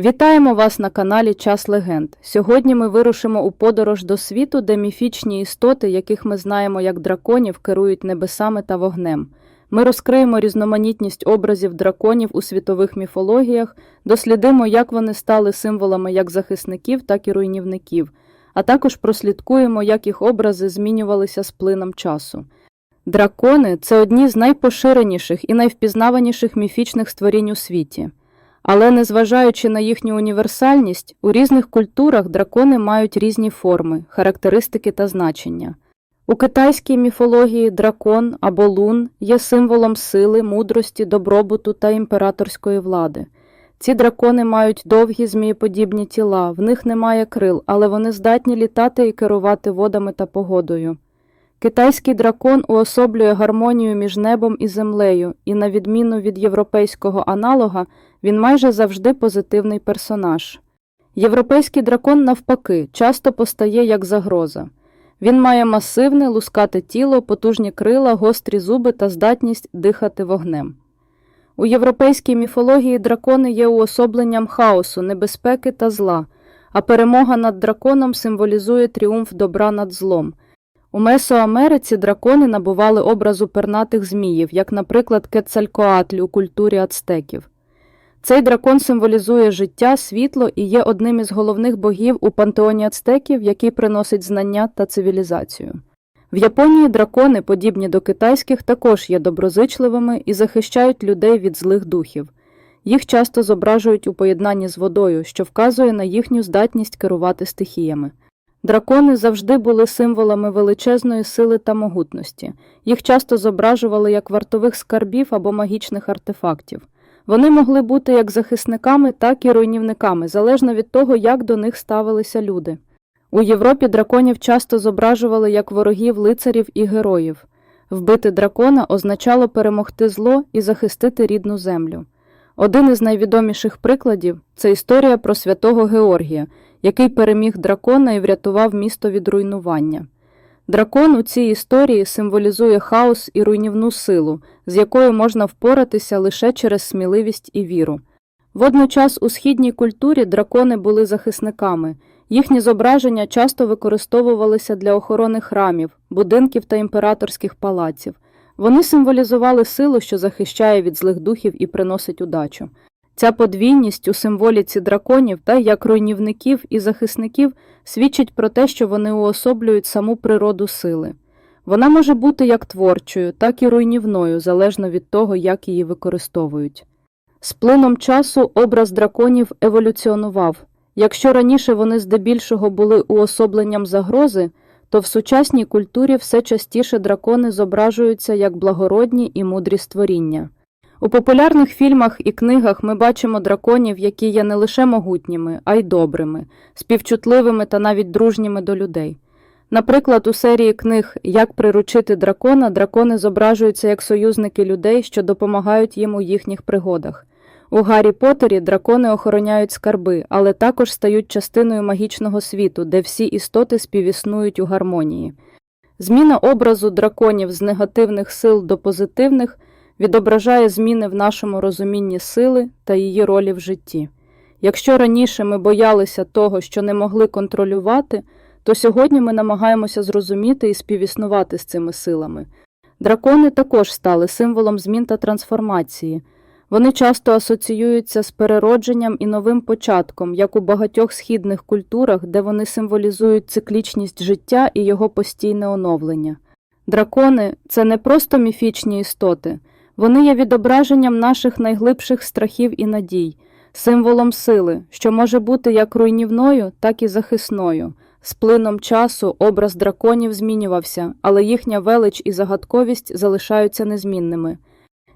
Вітаємо вас на каналі Час Легенд. Сьогодні ми вирушимо у подорож до світу, де міфічні істоти, яких ми знаємо як драконів, керують небесами та вогнем. Ми розкриємо різноманітність образів драконів у світових міфологіях, дослідимо, як вони стали символами як захисників, так і руйнівників, а також прослідкуємо, як їх образи змінювалися з плином часу. Дракони це одні з найпоширеніших і найвпізнаваніших міфічних створінь у світі. Але незважаючи на їхню універсальність, у різних культурах дракони мають різні форми, характеристики та значення. У китайській міфології дракон або лун є символом сили, мудрості, добробуту та імператорської влади. Ці дракони мають довгі змієподібні тіла, в них немає крил, але вони здатні літати і керувати водами та погодою. Китайський дракон уособлює гармонію між небом і землею, і, на відміну від європейського аналога, він майже завжди позитивний персонаж. Європейський дракон, навпаки, часто постає як загроза. Він має масивне, лускате тіло, потужні крила, гострі зуби та здатність дихати вогнем. У європейській міфології дракони є уособленням хаосу, небезпеки та зла, а перемога над драконом символізує тріумф добра над злом. У Месоамериці дракони набували образу пернатих зміїв, як, наприклад, Кецалькоатль у культурі ацтеків. Цей дракон символізує життя, світло і є одним із головних богів у пантеоні ацтеків, який приносить знання та цивілізацію. В Японії дракони, подібні до китайських, також є доброзичливими і захищають людей від злих духів. Їх часто зображують у поєднанні з водою, що вказує на їхню здатність керувати стихіями. Дракони завжди були символами величезної сили та могутності. Їх часто зображували як вартових скарбів або магічних артефактів. Вони могли бути як захисниками, так і руйнівниками, залежно від того, як до них ставилися люди. У Європі драконів часто зображували як ворогів лицарів і героїв. Вбити дракона означало перемогти зло і захистити рідну землю. Один із найвідоміших прикладів це історія про святого Георгія, який переміг дракона і врятував місто від руйнування. Дракон у цій історії символізує хаос і руйнівну силу, з якою можна впоратися лише через сміливість і віру. Водночас у східній культурі дракони були захисниками, їхні зображення часто використовувалися для охорони храмів, будинків та імператорських палаців. Вони символізували силу, що захищає від злих духів і приносить удачу. Ця подвійність у символіці драконів та як руйнівників і захисників свідчить про те, що вони уособлюють саму природу сили. Вона може бути як творчою, так і руйнівною, залежно від того, як її використовують. З плином часу образ драконів еволюціонував. Якщо раніше вони здебільшого були уособленням загрози, то в сучасній культурі все частіше дракони зображуються як благородні і мудрі створіння. У популярних фільмах і книгах ми бачимо драконів, які є не лише могутніми, а й добрими, співчутливими та навіть дружніми до людей. Наприклад, у серії книг Як приручити дракона дракони зображуються як союзники людей, що допомагають їм у їхніх пригодах. У Гаррі Поттері дракони охороняють скарби, але також стають частиною магічного світу, де всі істоти співіснують у гармонії. Зміна образу драконів з негативних сил до позитивних відображає зміни в нашому розумінні сили та її ролі в житті. Якщо раніше ми боялися того, що не могли контролювати, то сьогодні ми намагаємося зрозуміти і співіснувати з цими силами. Дракони також стали символом змін та трансформації. Вони часто асоціюються з переродженням і новим початком, як у багатьох східних культурах, де вони символізують циклічність життя і його постійне оновлення. Дракони це не просто міфічні істоти, вони є відображенням наших найглибших страхів і надій, символом сили, що може бути як руйнівною, так і захисною. З плином часу образ драконів змінювався, але їхня велич і загадковість залишаються незмінними.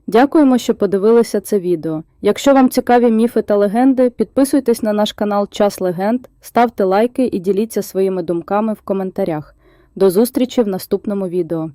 Дякуємо, що подивилися це відео. Якщо вам цікаві міфи та легенди, підписуйтесь на наш канал Час Легенд, ставте лайки і діліться своїми думками в коментарях. До зустрічі в наступному відео.